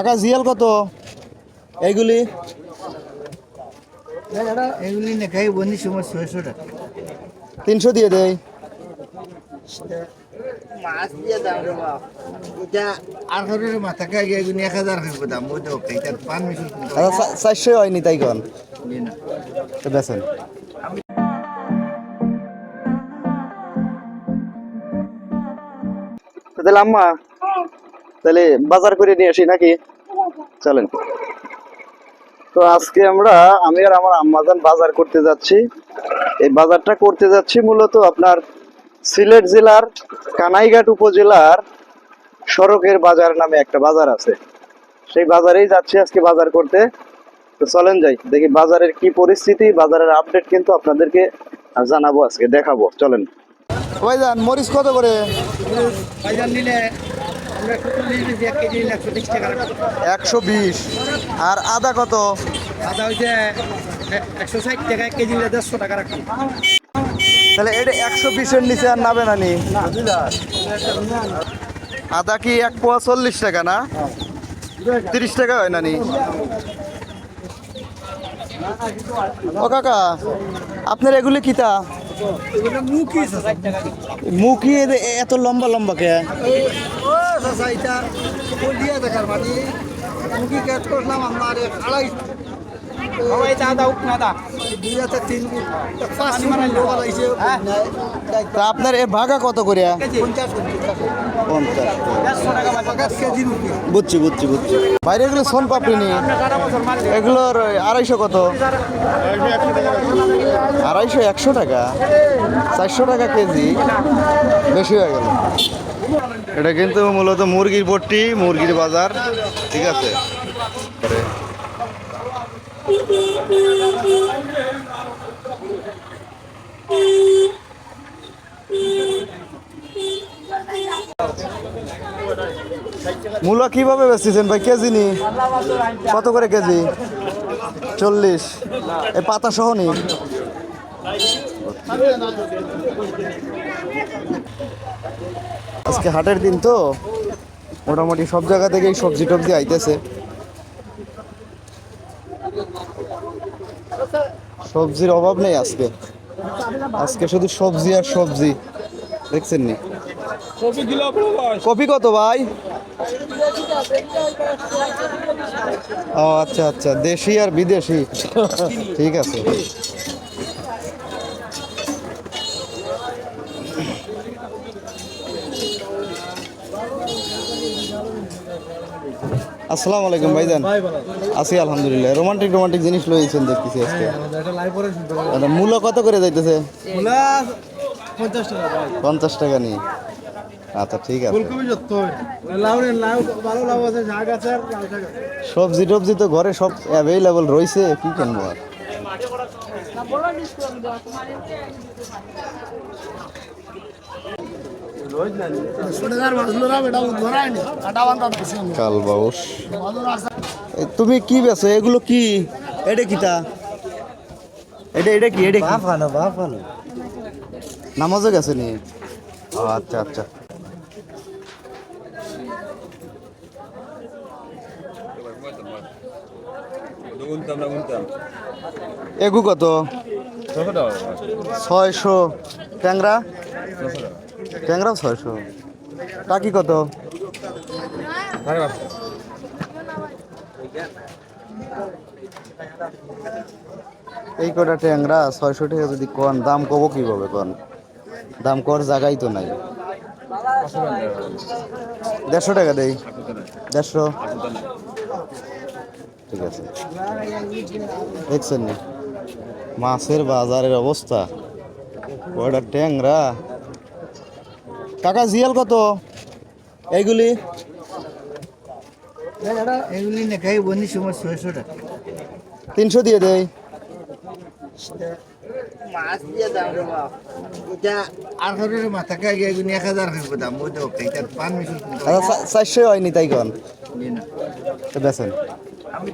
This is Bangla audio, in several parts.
টাকা জিয়াল কত? এইগুলি? এগুলি না খাই বন্ধু সময় ছয়শো টাকা। তিনশো দিয়ে দেয় মাছ দিয়ে দাম রে বাপ। এটা আর ঘরের মাথা খাই গিয়ে এগুলি এক হাজার খাইব দাম ওই তো আচ্ছা চারশো হয়নি তাই কন? না তো বেছেন তাহলে আম্মা তাহলে বাজার করে নিয়ে আসি নাকি? চলেন। তো আজকে আমরা আমি আর আমার আম্মাজান বাজার করতে যাচ্ছি। এই বাজারটা করতে যাচ্ছি মূলত আপনার সিলেট জেলার কানাইঘাট উপজেলার সড়কের বাজার নামে একটা বাজার আছে। সেই বাজারেই যাচ্ছি আজকে বাজার করতে। তো চলেন যাই দেখি বাজারের কি পরিস্থিতি বাজারের আপডেট কিন্তু আপনাদেরকে জানাব আজকে দেখাবো। চলেন। ভাইজান মরিচ কত করে? বাজার নিলে একশো বিশ আর আদা কত? আদা হচ্ছে একশো ষাট টাকা এক কেজি দেড়শো টাকা রাখি। তাহলে এটা একশো বিশের নিচে আর নাবে না নি? আদা কি এক পোয়া চল্লিশ টাকা না? তিরিশ টাকা হয় না নি? ও কাকা আপনার এগুলি কিতা? মুখি এত লম্বা লম্বা কে? ও চাচা এটা বলিয়া দেখার মানে মুখি কাজ করলাম? আমার আড়াই আড়াইছে আপনার এ ভাগা কত করে? বুঝছি বুঝছি বুঝছি। বাইরে এগুলো সোন পাপড়ি নি। এগুলোর আড়াইশো কত? আড়াইশো একশো টাকা? চারশো টাকা কেজি। বেশি হয়ে গেল। এটা কিন্তু মূলত মুরগির পট্টি মুরগির বাজার, ঠিক আছে? মূলা কীভাবে বেচতেছেন ভাই? কেজি নি? কত করে কেজি? চল্লিশ। এই পাতা সহ নি? আজকে হাটের দিন তো। মোটামুটি সব জায়গা থেকেই সবজি টবজি আইতেছে। সবজির অভাব নেই আজকে। আজকে শুধু সবজি আর সবজি। দেখছেন নি? কপি কত ভাই? ও আচ্ছা আচ্ছা। দেশি আর বিদেশি। ঠিক আছে। আসসালামু আলাইকুম ভাইজান। আছি আলহামদুলিল্লাহ। রোমান্টিক রোমান্টিক জিনিস লইছেন দেখতেছি আজকে। আচ্ছা, মূল্য কত করে যাইতেছে? পঞ্চাশ টাকা নিয়ে। আচ্ছা ঠিক আছে। সবজি টবজি তো ঘরে সব অ্যাভেলেবল রয়েছে কি কিনবো আর? কাল বাউস তুমি কি বেছো এগুলো কি? এটা কিতা এটা এটা কি? এটা বাফানো বাফানো নামাজও গেছে নি? ও, আচ্ছা আচ্ছা। এগু কত? ছয়শো। ট্যাংরা? ট্যাংরাও ছয়শো। টাকি কত? এই কটা ট্যাংরা ছয়শো টাকা যদি কন, দাম কব কীভাবে কন? দাম কর জায়গাই তো নাই। দেড়শো টাকা দেই। দেড়শো। ঠিক আছে। দেখছেন মাছের বাজারের অবস্থা। কয়টা ট্যাংরা? কাকা জিয়াল কত? এইগুলি? এগুলি না খাই বন্ধু সময় ছয়শো টাকা। তিনশো দিয়ে দেয় মাছ দিয়ে দাম রে বাপ। এটা আর ঘরের মাথা খাই গিয়ে এগুলি এক হাজার খাইব দাম ওই তো খাই তার পান মিশন আচ্ছা চারশো হয়নি তাই কন? না তো বেছেন আমি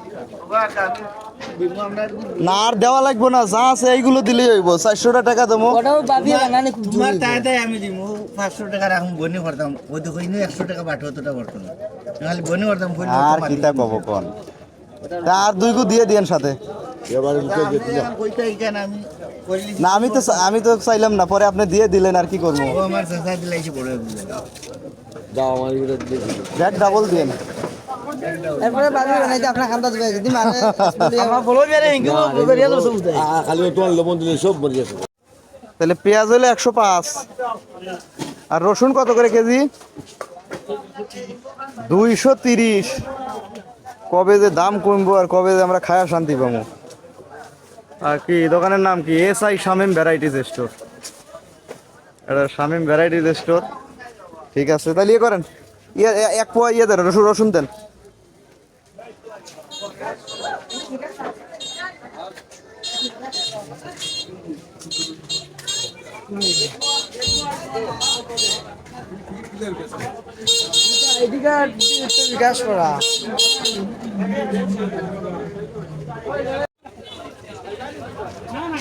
দিব আমরা না আর দেওয়া লাগবে না যা আছে এইগুলো দিলেই হইব। চারশোটা টাকা দেবো। ওটাও বাবিয়ে বানানি খুব তাই তাই আমি দিব পাঁচশো টাকা রাখুন বনি করতাম ওই তো কইনি একশো টাকা বাটো তোটা করতো না বনি করতাম আর কিতা কব কোন? আর দুই গু দিয়ে দিয়েন সাথে। কইতে কেন আমি করলি না আমি তো আমি তো চাইলাম না পরে আপনি দিয়ে দিলেন আর কি করব? ও আমার চাচা দিলাইছে বড় ব্যাগ ডাবল দিন এরপরে বাড়ি বানাইতে আপনার খান্দা দেবে যদি মানে আমার বলো বেরে হিংকে বেরিয়ে তো সব খালি তোমার লবণ দিলে সব মরে গেছে তাহলে পেঁয়াজ হলে একশো পাঁচ। আর রসুন কত করে কেজি? দুইশো তিরিশ। কবে যে দাম কমবো আর কবে যে আমরা খায়া শান্তি পাবো আর কি, দোকানের নাম কি? S I Shamim varieties store. এটা শামিম ভ্যারাইটিস স্টোর। ঠিক আছে, তাহলে ইয়ে করেন। ইয়ে এক পোয়া ইয়ে দেন, রসুন রসুন দেন। বিকাশ করা।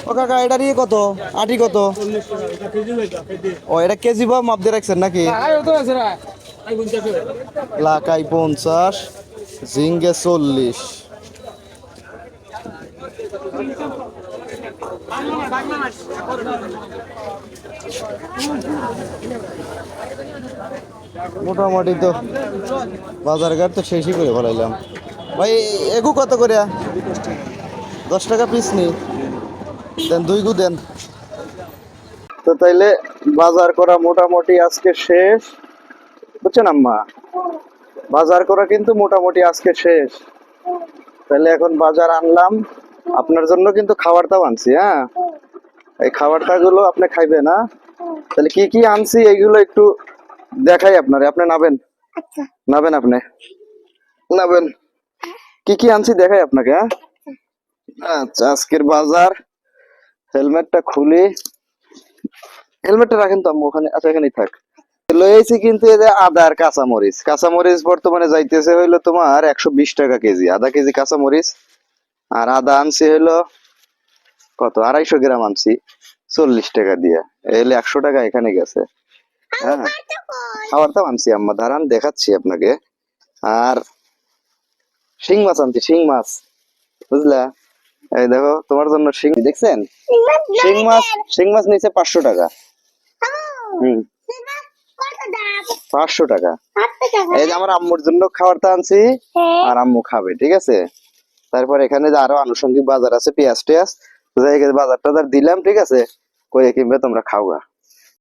ও কাকা কত? আটি কত? ও, এটা কেজি বা মাপ দিয়ে রাখছেন নাকি? পঞ্চাশ ঝিঙ্গে চল্লিশ। মোটামুটি তো বাজার ঘাট তো শেষই করে ফেলাইলাম। ভাই, এগু কত করে দশ টাকা পিস নি। দেন, দুই গু দেন। তো তাইলে বাজার করা মোটামুটি আজকে শেষ। বুঝছেন আম্মা? বাজার করা কিন্তু মোটামুটি আজকে শেষ। তাহলে এখন বাজার আনলাম। আপনার জন্য কিন্তু খাবারটাও আনছি হ্যাঁ? এই খাবারটা গুলো আপনি খাইবে না তাহলে কি কি আনছি এইগুলো একটু দেখাই আপনার। আপনি নাবেন? নাবেন আপনি? নাবেন। কি কি আনছি দেখাই আপনাকে হ্যাঁ? আচ্ছা আজকের বাজার হেলমেটটা খুলি। হেলমেটটা রাখেন তো আম্মু ওখানে আচ্ছা এখানেই থাক। লয়েছি কিন্তু এই যে আদা আর কাঁচামরিচ। কাঁচামরিচ বর্তমানে যাইতেছে হইল তোমার একশো বিশ টাকা কেজি আধা কেজি কাঁচামরিচ। আর আদা আনছি হইল কত? আড়াইশো গ্রাম আনছি চল্লিশ টাকা দিয়ে। এলে একশো টাকা এখানে গেছে। হ্যাঁ খাবারটাও আনছি আম্মা। দাঁড়ান দেখাচ্ছি আপনাকে। আর শিং মাছ আনছি শিং মাছ। বুঝলা? এই দেখো তোমার জন্য শিং দেখছেন? শিং মাছ শিং মাছ নিচে পাঁচশো টাকা। হুম। পাঁচশো টাকা। এই যে আমার আম্মুর জন্য খাবারটা আনছি আর আম্মু খাবে ঠিক আছে? তারপর এখানে যে আরও আনুষঙ্গিক বাজার আছে, পেঁয়াজ টেয়াজ বাজার টাজার দিলাম, ঠিক আছে? কয়ে কিনবে, তোমরা খাওয়া